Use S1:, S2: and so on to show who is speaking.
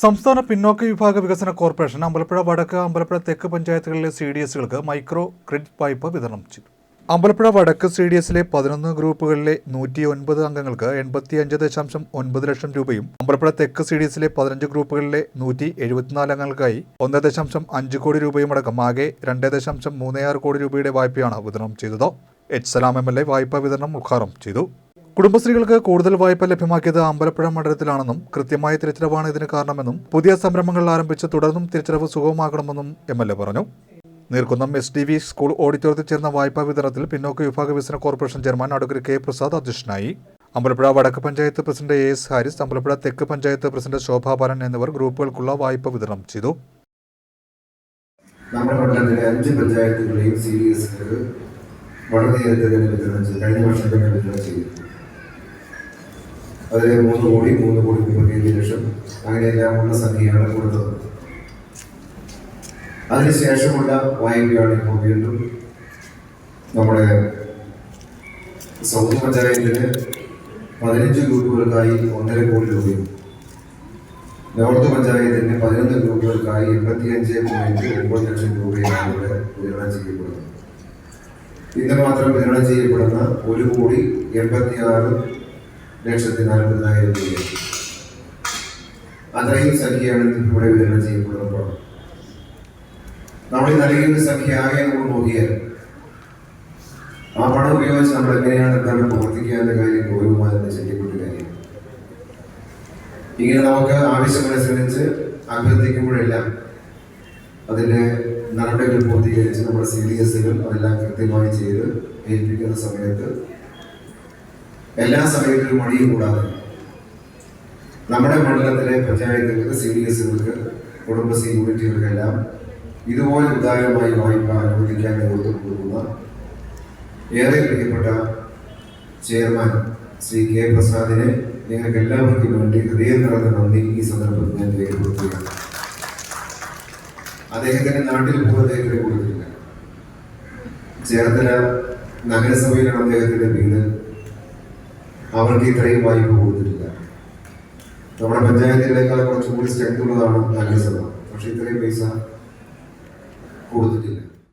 S1: സംസ്ഥാന പിന്നോക്ക വിഭാഗ വികസന കോർപ്പറേഷൻ അമ്പലപ്പുഴ വടക്ക് അമ്പലപ്പുഴ തെക്ക് പഞ്ചായത്തുകളിലെ സി ഡി എസുകൾക്ക് മൈക്രോ ക്രെഡിറ്റ് വായ്പ വിതരണം ചെയ്തു. അമ്പലപ്പുഴ വടക്ക് സി ഡി എസിലെ പതിനൊന്ന് ഗ്രൂപ്പുകളിലെ നൂറ്റി ഒൻപത് അംഗങ്ങൾക്ക് എൺപത്തി അഞ്ച് ദശാംശം ഒൻപത് ലക്ഷം രൂപയും അമ്പലപ്പുഴ തെക്ക് സി ഡി എസിലെ പതിനഞ്ച് ഗ്രൂപ്പുകളിലെ നൂറ്റി എഴുപത്തിനാല് അംഗങ്ങൾക്കായി ഒന്ന് ദശാംശം അഞ്ച് കോടി രൂപയും അടക്കം ആകെ രണ്ട് ദശാംശം മൂന്ന് ആറ് കോടി രൂപയുടെ വായ്പയാണ് വിതരണം ചെയ്തത്. H Salam M L A വായ്പാ വിതരണം ഉദ്ഘാടനം ചെയ്തു. കുടുംബശ്രീകൾക്ക് കൂടുതൽ വായ്പ ലഭ്യമാക്കിയത് അമ്പലപ്പുഴ മണ്ഡലത്തിലാണെന്നും കൃത്യമായ തിരിച്ചടവാണ് ഇതിന് കാരണമെന്നും പുതിയ സംരംഭങ്ങൾ ആരംഭിച്ച് തുടർന്നും തിരിച്ചടവ് സുഗമമാകണമെന്നും എം എൽ എ പറഞ്ഞു. Neerkunnam S D V school ഓഡിറ്റോറിയത്തിൽ ചേർന്ന വായ്പാ വിതരണത്തിൽ പിന്നോക്ക വിഭാഗ വികസന corporation chairman advocate K Prasad അധ്യക്ഷനായി. അമ്പലപ്പുഴ വടക്ക് panchayat president A S Haris Ambalappuzha തെക്ക് പഞ്ചായത്ത് പ്രസിഡന്റ് ശോഭാ ബാലൻ എന്നിവർ ഗ്രൂപ്പുകൾക്കുള്ള വായ്പ വിതരണം ചെയ്തു.
S2: നമ്മുടെ അഞ്ച് പഞ്ചായത്തുകളെയും സി ഡി എസ് കഴിഞ്ഞ വർഷം തന്നെ വിതരണം അതിൽ മൂന്ന് കോടി മൂന്ന് കോടി മുപ്പത്തിയഞ്ച് ലക്ഷം. അങ്ങനെയെല്ലാമുള്ള സംഖ്യയാണ് കൊടുത്തത് അതിനുശേഷമുള്ള വായ്പയാണ് ഇപ്പോൾ വീണ്ടും നമ്മുടെ സൗത്ത് പഞ്ചായത്തിന് പതിനഞ്ച് ഗ്രൂപ്പുകൾക്കായി ഒന്നര കോടി രൂപയും നോർത്ത് പഞ്ചായത്തിന് പതിനൊന്ന് ഗ്രൂപ്പുകൾക്കായി എൺപത്തിയഞ്ച് പോയിന്റ് ഒമ്പത് ലക്ഷം രൂപയാണ് ഇവിടെ വിതരണം ചെയ്യപ്പെടുന്നത്. ഇന്ന് മാത്രം വിതരണം ചെയ്യപ്പെടുന്ന ഒരു കോടി എൺപത്തി ആറ് ലക്ഷത്തി നാൽപ്പതിനായിരം രൂപ. അത്രയും സംഖ്യയാണ് ഇവിടെ വിതരണം ചെയ്യപ്പെടുമ്പോൾ. നമ്മൾ ഈ നൽകിയ സംഖ്യ ആകെ നമ്മൾ നോക്കിയാൽ ആ പണം ഉപയോഗിച്ച് നമ്മൾ എങ്ങനെയാണ് എന്താണ് പ്രവർത്തിക്കുക കാര്യം ഗൗരവമായി ചെയ്യപ്പെട്ട കാര്യം. ഇങ്ങനെ നമുക്ക് ആവശ്യമനുസരിച്ച് അഭ്യർത്ഥിക്കുമ്പോഴെല്ലാം അതിന്റെ നടപടികൾ പൂർത്തീകരിച്ച് നമ്മുടെ സി ഡി എസുകൾ അതെല്ലാം കൃത്യമായി ചെയ്ത് ഏൽപ്പിക്കുന്ന സമയത്ത് എല്ലാ സമയത്തിലും മടിയും കൂടാതെ നമ്മുടെ മണ്ഡലത്തിലെ പഞ്ചായത്തുകൾക്ക് സി ഡി എസുകൾക്ക് കുടുംബശ്രീ യൂണിറ്റുകൾക്കെല്ലാം ഇതുപോലെ ഉദാരമായി വായ്പ അനുവദിക്കാൻ നേതൃത്വം കൊടുക്കുന്ന ഏറെ പ്രിയപ്പെട്ട ചെയർമാൻ ശ്രീ കെ പ്രസാദിനെ നിങ്ങൾക്ക് എല്ലാവർക്കും വേണ്ടി ഹൃദയം നിറഞ്ഞ നന്ദി ഈ സന്ദർഭത്തിൽ ഞാൻ രേഖപ്പെടുത്തുകയാണ്. അദ്ദേഹത്തിന്റെ നാട്ടിൽ പോലും അദ്ദേഹത്തിന് ചേർത്തല നഗരസഭയിലാണ് അദ്ദേഹത്തിന്റെ വീട്. അവർക്ക് ഇത്രയും വായ്പ കൊടുത്തിട്ടില്ല. നമ്മുടെ പഞ്ചായത്തിനേക്കാൾ കുറച്ചുകൂടി സ്ട്രെങ്ത് ഉള്ളതാണ് നഗരസഭ പക്ഷെ ഇത്രയും പൈസ കൊടുത്തിട്ടില്ല.